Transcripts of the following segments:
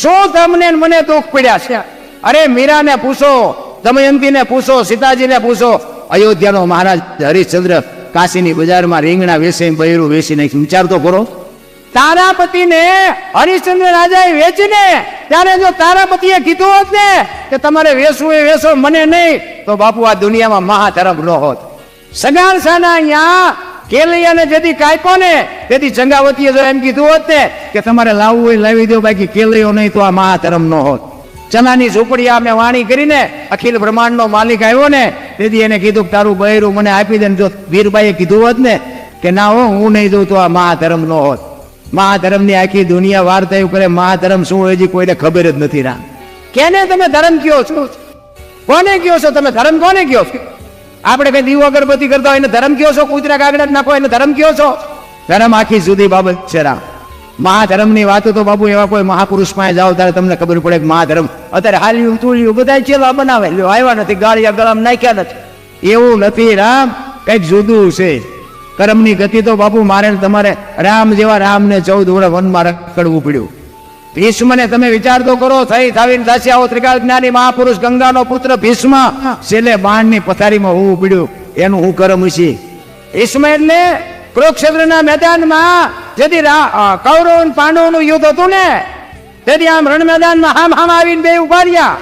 શું તમને મને દુઃખ પડ્યા છે? અરે મીરાને પૂછો, દમયંતીને પૂછો, સીતાજીને પૂછો. અયોધ્યાનો મહારાજ હરિશ્ચંદ્ર કાશીની બજારમાં રીંગણા વેચી બૈરું વેચીને વિચાર તો કરો તારાપતિને હરિશ્ચંદ્ર રાજાએ વેચીને, ત્યારે જો તારાપતિએ કીધું હોત ને કે તમારે વેચવું એ વેચો મને નહીં, તો બાપુ આ દુનિયામાં મહાધર્મ ન હોત. સગાણ સાના અહીંયા કેલૈયાને જેથી કાયકો ને તેથી ચંગાવતીએ જો એમ કીધું હોત ને, કે તમારે લાવવું હોય લાવી દો બાકી કેલૈયો નહીં તો આ મહાધર્મ નો હોત. ચનાની ઝૂંપડી મેં વાણી કરીને અખિલ બ્રહ્માંડનો માલિક આવ્યો ને તેથી એને કીધું કે તારું બહેરું મને આપી દે ને જો વીરબાઈએ કીધું હોત ને, કે ના હો, હું નહીં દઉં તો આ મહાધર્મ નો હોત. મહાધર્મની આખી દુનિયા વાર્તા એવું કરે મહાધર્મ શું હોય હજી કોઈને ખબર જ નથી ના કેને તમે ધર્મ કયો છો? કોને કયો છો તમે? ધર્મ કોને કયો છો? આપણે કઈ દીવો અગરબત્તી કરતા હોય, એને ધર્મ કયો છો? કૂતરા કાગડા નાખો, એને ધર્મ કયો છો? ધર્મ આખી જુદી બાબત છે, રામ. મહાધર્મની વાતો તો બાબુ, એવા કોઈ મહાપુરુષ પાસે જાઓ ત્યારે તમને ખબર પડે કે મહાધર્મ અત્યારે હાલ્યું તુળ્યું બધા ચેલા બનાવે. આવ્યા નથી, ગાળિયા ગળામાં નાખ્યા નથી. એવું નથી, રામ. કંઈક જુદું છે. કર્મની ગતિ તો બાપુ, મારે તમારે રામ જેવા રામને ચૌદ વર્ષ વનમાં રખડવું પડ્યું. ભીષ્મને તમે વિચાર તો કરો, થઈ થાવીને દાસી આવો ત્રિકાળ જ્ઞાની મહાપુરુષ ગંગાનો પુત્ર ભીષ્મ છેલ્લે બાણની પથારીમાં હું ઉપડ્યું એનું હું કરમ છે ભીષ્મ એટલે કુરુક્ષેત્રના મેદાનમાં જેથી કૌરવ પાંડવનું યુદ્ધ હતું ને, તેથી આમ રણ મેદાનમાં હામ હામ આવીને બે ઊભા રહ્યા.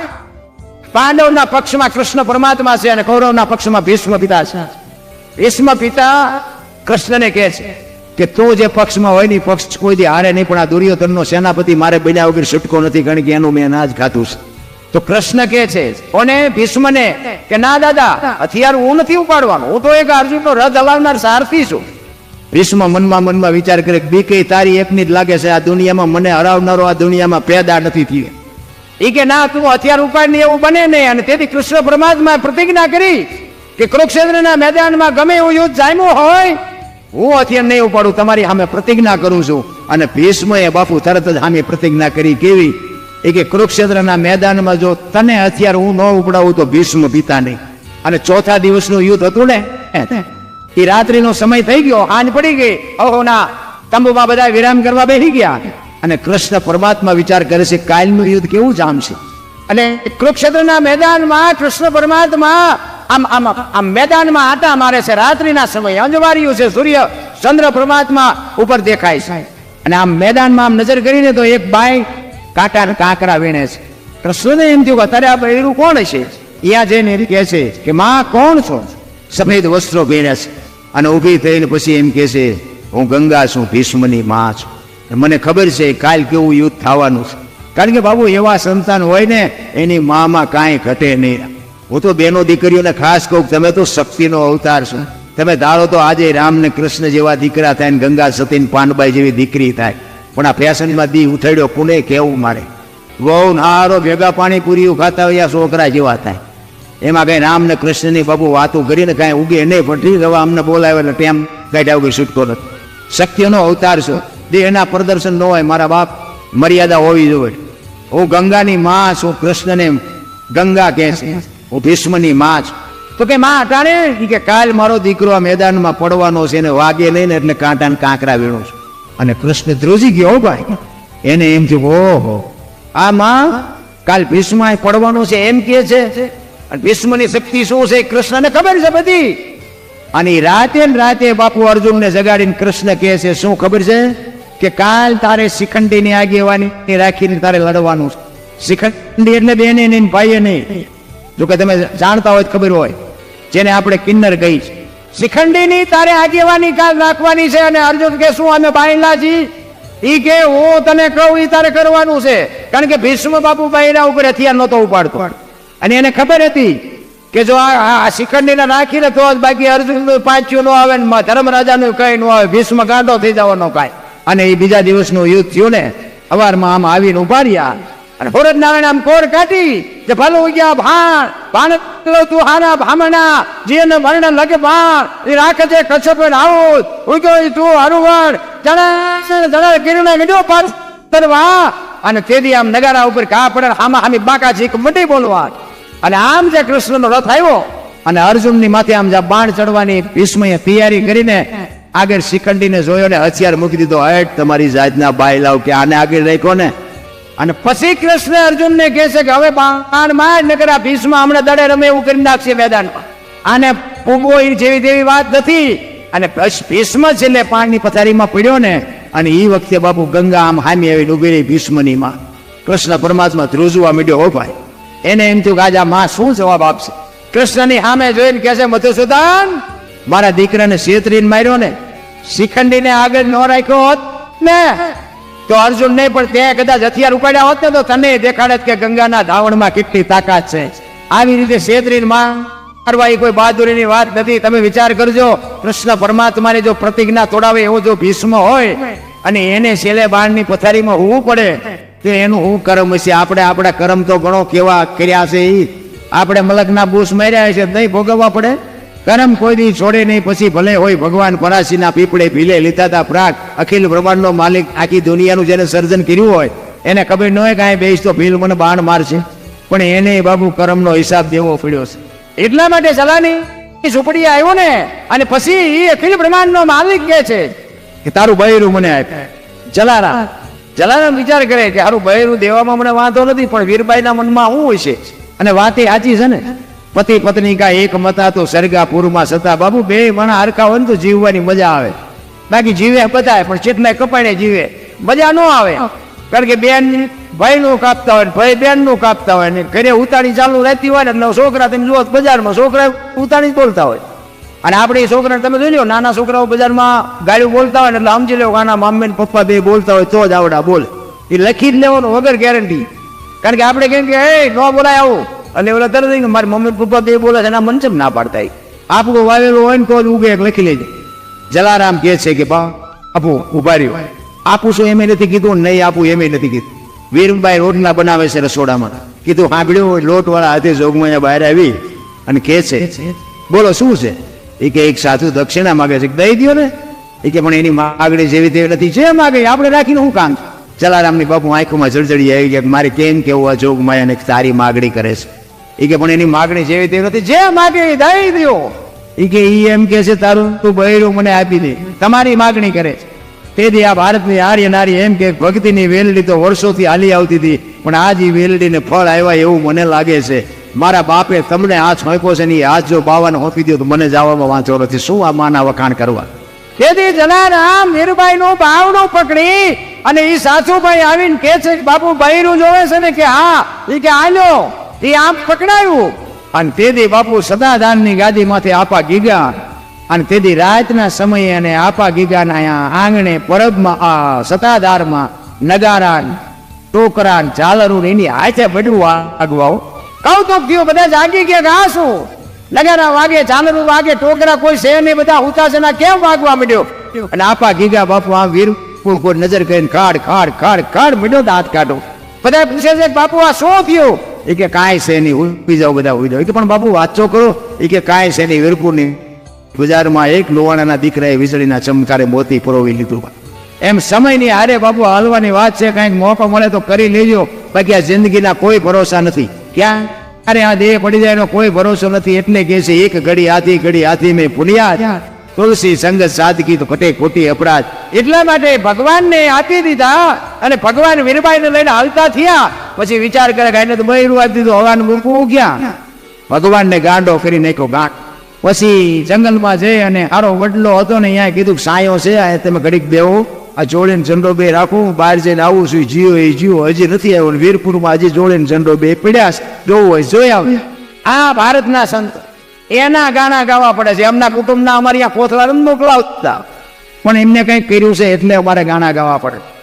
પાંડવના પક્ષમાં કૃષ્ણ પરમાત્મા છે અને કૌરવના પક્ષમાં ભીષ્મ પિતા છે. ભીષ્મ પિતા કૃષ્ણને કહે છે કે તું જે પક્ષમાં હોય ને પક્ષ કોઈ દી હારે નહીં પણ આ દુર્યોધનનો સેનાપતિ મારે બન્યા વગર છૂટકો નથી કારણ કે એનું મેં અનાજ ખાધું છે. તો કૃષ્ણ કે છે કોને ભીષ્મને કે ના દાદા હથિયાર હું નથી ઉપાડવાનું હું તો એક અર્જુનનો રથ હલાવનાર સારથી છું. ભીષ્મ મનમાં મનમાં વિચાર કરે બી કઈ તારી એકની જ લાગે છે આ દુનિયામાં મને હરાવનારો આ દુનિયામાં પેદા નથી થયો. એ કે ના તું હથિયાર ઉપાડીને એવું બને નહીં અને તેથી કૃષ્ણ પરમાત્માએ પ્રતિજ્ઞા કરી કે કુરુક્ષેત્રના મેદાનમાં ગમે એવું યુદ્ધ જામ્યું હોય હું અત્યારે નહીં ઉપાડું, તમારી સામે પ્રતિજ્ઞા કરું છું. અને ભીષ્મએ બાપુ તરત જ સામે પ્રતિજ્ઞા કરી કેવી? એ કે કુરુક્ષેત્રના મેદાનમાં જો તને અત્યારે હું ન ઉપડાવું તો ભીષ્મ પિતા નહીં. અને ચોથા દિવસનું યુદ્ધ હતું ને? એ રાત્રિનો સમય થઈ ગયો, હાંજ પડી ગઈ. અહોના તંબુમાં બધા વિરામ કરવા બેસી ગયા. અને કૃષ્ણ પરમાત્મા વિચાર કરે છે, કાલનું યુદ્ધ કેવું જામશે? અને કુરુક્ષેત્રના મેદાનમાં કૃષ્ણ પરમાત્મા આમ આમ આમ મેદાનમાં આટા મારે છે, રાત્રિના સમયે અંજવાર્યું છે, સૂર્ય ચંદ્ર પરમાત્મા ઉપર દેખાય છે. અને આમ મેદાનમાં આમ નજર કરીને તો એક બાઈ કાંટા કાંકરા વીણે છે. કૃષ્ણને એમ થયું અત્યારે આ બૈરું કોણ હશે ત્યાં જઈને કહે છે કે માં કોણ છો? સફેદ વસ્ત્રો પહેરે છે. અને ઊભી થઈને પછી એમ કહે છે, હું ગંગા છું, ભીષ્મની માં છું. મને ખબર છે કાલ કેવું યુદ્ધ થવાનું છે. કારણ કે બાબુ એવા સંતાન હોય ને, એની મામાં કાંઈ ઘટે નહીં. હું તો બેનો દીકરીઓને ખાસ કહું તમે તો શક્તિનો અવતાર છો. તમે ધારો તો આજે રામ ને કૃષ્ણ જેવા દીકરા થાય ને ગંગા સતી પાનબાઈ જેવી દીકરી થાય. પણ આ ફેશનમાં દી ઉથડ્યો કોને કેવું મારે? વહુ નારો ભેગા પાણી પૂરી ખાતા હોય છોકરા જેવા થાય. એમાં કઈ રામ ને કૃષ્ણની બાબુ વાતો કરીને કાંઈ ઉગે નહીં, પણ ઠીક અમને બોલાવે એટલે ટેમ કાઢ્યા વગર છૂટકો નથી. શક્તિનો અવતાર છો. દે એના પ્રદર્શન ન હોય, મારા બાપ મર્યાદા હોવી જોઈએ. હું ગંગાની માં છું, કૃષ્ણને ગંગા કહે હું ભીષ્મની માં છું તો કે માં અટાણે કે કાલ મારો દીકરો આ મેદાનમાં પડવાનો છે એને વાગે નહીં ને એટલે કાંટા ને કાંકરા વીણું છું. અને કૃષ્ણ ધ્રુજી ગયો ભાઈ. એને એમ થયું ઓહો. આ માં કાલ ભીષ્મ પડવાનો છે એમ કે છે. અને ભીષ્મની શક્તિ શું છે કૃષ્ણને ખબર છે બધી. અને રાતે ને રાતે બાપુ અર્જુનને જગાડીને કૃષ્ણ કહે છે શું ખબર છે? કે કાલ તારે શિખંડીની આગેવાની રાખીને તારે લડવાનું છે. શિખંડી એટલે બેને નહીં ભાઈએ નહીં. જો કે તમે જાણતા હોય ખબર હોય, જેને આપણે કિન્નર કહી છે. શિખંડીની તારે આગેવાની કાલ રાખવાની છે અને અર્જુન કે શું અમે બાયલા છીએ? ઈ કે હું તને કહું, ઈ તારે કરવાનું છે. કારણ કે ભીષ્મ બાપુ બાયલા ઉપર હથિયાર નહોતો ઉપાડતો. અને એને ખબર હતી કે જો આ શિખંડીને રાખીને તો જ બાકી અર્જુનનું પાંચ્યું ન આવે ને ધર્મરાજાનું કઈ ન આવે, ભીષ્મ ગાંડો થઈ જવાનો કાંઈ. અને એ બીજા દિવસનું યુદ્ધ થયું ને અવારમાં આમ આવીને ઊભા અને હોરજ નારાયણ આમ કોર કાઢી જે ભલો ગયા ભાણ ભાણ તું હારા ભામણા જીને વર્ણ લગે ભાણ. એ રાખે છે કચ્છપ આવું ઉગ્યો તું હરુવણ જણા જણા કિરણ ગયો પાર તરવા. અને તેથી આમ નગારા ઉપર કા પડે આમાં આમી બાકા છે મંડી બોલવા. અને આમ જે કૃષ્ણનો રથ આવ્યો, અને અર્જુનની માથે આમ જે બાણ ચડવાની ભીષ્મએ તૈયારી કરીને આગળ શિખંડીને જોયો ને હથિયાર મૂકી દીધો. હેઠ તમારી જાતના બાય લાવ કે આને આગળ રાખ્યો ને? અને પછી કૃષ્ણ અર્જુનને કહે છે કે હવે બાણ માર, નકર ભીષ્મ હમણાં દડે રમે એવું કરી નાખશે મેદાનમાં. આને પૂગો જેવી તેવી વાત નથી. અને ભીષ્મ છેલ્લે પાણીની પથારીમાં પડ્યો ને, અને એ વખતે બાપુ ગંગા આમ હામી આવી ડૂબી રહી ભીષ્મની માં. કૃષ્ણ પરમાત્મા ધ્રુજવા મીડ્યો હો ભાઈ, એને એમ થયું કે આજે આ માં શું જવાબ આપશે? કૃષ્ણની સામે જોઈને કહે છે, મધુસૂદન, મારા દીકરાને શેતરીને માર્યો ને, શિખંડીને આગળ ન રાખ્યો હોત ને. તો અર્જુન નહીં પણ તે કદાચ હથિયાર ઉપાડ્યા હોત ને તો તને દેખાડે કે ગંગાના ધાવણમાં કેટલી તાકાત છે. આવી રીતે શેતરીને મારવા એ કોઈ બહાદુરીની વાત નથી. તમે વિચાર કરજો, કૃષ્ણ પરમાત્માની જો પ્રતિજ્ઞા તોડાવે એવો જો ભીષ્મ હોય, અને એને છેલ્લે બાણની પથારીમાં હોવું પડે, તો એનું હું કરમ હશે આપણે આપણા કરમ તો ઘણો કેવા કર્યા છે એ આપણે મલકના બૂસ માર્યા છે, નહીં ભોગવવા પડે? કરમ કોઈ દી છોડે નહીં, પછી ભલે હોય ભગવાન પરાશીના પીપળે ભીલે લીધા હતા પ્રાગ, અખિલ બ્રહ્માંડનો માલિક આખી દુનિયાનું જેને સર્જન કર્યું હોય, એને ખબર ન હોય કે અહીં બેસ તો ભીલ મને બાણ મારશે. પણ એને બાબુ કરમનો હિસાબ દેવો પડ્યો છે. એટલા માટે સલાની ઝૂંપડી આવ્યો ને, અને પછી એ અખિલ બ્રહ્માંડનો માલિક કે છે કે તારું બૈરું મને આપ જલારામ જલારામ વિચાર કરે કે તારું બૈરું દેવામાં મને વાંધો નથી, પણ વીરબાઈના મનમાં શું હોય છે અને વાત એ સાચી છે ને? પતિ પત્ની કા એક મતા તો સરગાપુરમાં સતા. બાબુ બે મણા હરખા હોય ને તો જીવવાની મજા આવે. બાકી જીવે બતાય પણ ચેતના કપાણે જીવે. મજા ન આવે. કારણ કે બેન ભાઈ નું કાપતા હોય ભાઈ બેનનું કાપતા હોય ને ઘરે ઉતાણી ચાલુ રહેતી હોય ને એટલે છોકરા તમે જુઓ બજારમાં છોકરા ઉતાણી બોલતા હોય. અને આપણે છોકરાને તમે જોઈ લો નાના છોકરાઓ બજારમાં ગાડીઓ બોલતા હોય ને એટલે સમજી લો આના મમ્મી ને પપ્પા બે બોલતા હોય તો જ આવડા બોલ. એ લખી જ લેવાનું વગર ગેરંટી કારણ કે આપણે કેમ કે એ ન બોલાય આવું. એટલે ઓલા તરત કે મારી મમ્મી પપ્પા બે બોલે છે એના મન છે ના પાડતા ય. આપણું વાવેલું હોય ને તો જ ઉગે, લખી લેજે. જલારામ કહે છે કે, બા, આપું, ઊભા રહ્યો. આપું છું એમ નથી કીધું, નહીં આપું એમ નથી કીધું. વીરભાઈ રોટલા બનાવે છે રસોડામાં. કીધું સાંભળ્યું લોટ વાળા હાથે જોગમાં બહાર આવી. અને કહે છે, બોલો, શું છે? એ કે, એક સાધુ દક્ષિણા માગે છે. દઈ દો ને. એ કે, પણ એની માગણી જેવી તેવી નથી. જે માગે આપણે રાખીને હું કામ જલારામની બાપુ આંખોમાં જળજળી આવી ગયા કે, મારે કેમ કેવું આ જોગમાં માયાને તારી માગણી કરે છે? એ કે, પણ એની માગણી જેવી તેવી નથી. જે માગે એ દઈ દો એ કે એ એમ કે છે, તારું તું બૈરું મને આપી દે. તમારી માગણી કરે છે. તેથી આ ભારતની આર્ય નારી એમ કે, ભક્તિની વેલડી તો વર્ષોથી હાલી આવતી હતી, પણ આજ એ વેલડીને ફળ આવ્યા એવું મને લાગે છે. મારા બાપે તમને હાથ સોંપ્યો છે ને હાથ જો બાવાને હોપી દો તો મને જવામાં વાંચો નથી. શું આ માના વખાણ કરવા? તેથી જલારામ મીરબાઈ નો બાવડું પકડી અને એ સાસુભાઈ આવીને કે છે કે, બાપુ, બૈરું જોવે છે ને કે હા. ઈ કે, આલ્યો. ઈ આમ પકડાયું. અને તેથી બાપુ સદાદાનની ગાદીમાંથી આપા ગીગા અને તેથી રાતના સમયે અને આપા ગીગાના અહીંયા આંગણે પરબમાં, આ સતાધારમાં નગારા, ટોકરા ને એની હાથે બધું વાગવાઓ કૌતુક થયું, બધા જાગી ગયા આ શું? નગારા વાગે ચાલરું વાગે, ટોકરા કોઈ છે નહીં, બધા ઉતાસના કેમ વાગવા માંડ્યો? અને આપા ગીગા બાપુ આમ વીર કોઈ નજર કરીને ખાડ ખાડ ખાડ ખાડ મળ્યો દાંત કાઢો. બધા પૂછે છે બાપુ, આ શું થયું? એ કે કાંઈ છે નહીં ઊભી બધા ઊભી જાઓ. એ કે પણ બાપુ, વાંચો કરો. એ કે કાંઈ છે નહીં, વીરપુરની બજારમાં એક લોવાણાના દીકરાએ વીજળીના ચમકારે મોતી પરોવી લીધું. એમ સમયની હારે બાપુ હાલવાની વાત છે, કાંઈક મોકો મળે તો કરી લેજો. બાકી આ જિંદગીના કોઈ ભરોસા નથી. ક્યાં? અરે આ દેહ પડી જાય એનો કોઈ ભરોસો નથી. એટલે કે છે, એક ઘડી આથી ઘડી આથી મેં પુનિયા તુલસી સંગત સાદગી તો કટે ખોટી અપરાધ. એટલા માટે ભગવાનને આપી દીધા અને ભગવાન વીરબાઈને લઈને હાલતા થયા. પછી વિચાર કરે કે એને તો મયરું આપી દીધું હવાન મૂકવું ગયા ભગવાનને ગાંડો કરી નાખ્યો ગાંઠ. પછી જંગલમાં જઈ અને હારો વડલો હતો ને અહીંયા કીધું કે સાયો છે આ તમે ઘડીક બેહો. આ જોડેને ઝંડો બે રાખું બહાર જઈને આવું છું જીઓ એ જીઓ હજી નથી આવ્યો વીરપુરમાં હજી જોડેને ઝંડો બે પડ્યા. જોવું હોય જોઈ આવ્યા આ ભારતના સંત એના ગાણા ગાવા પડે છે. એમના કુટુંબના અમારી આ કોથળા મોકલાવતા. પણ એમને કંઈક કર્યું છે એટલે અમારે ગાણા ગાવા પડે.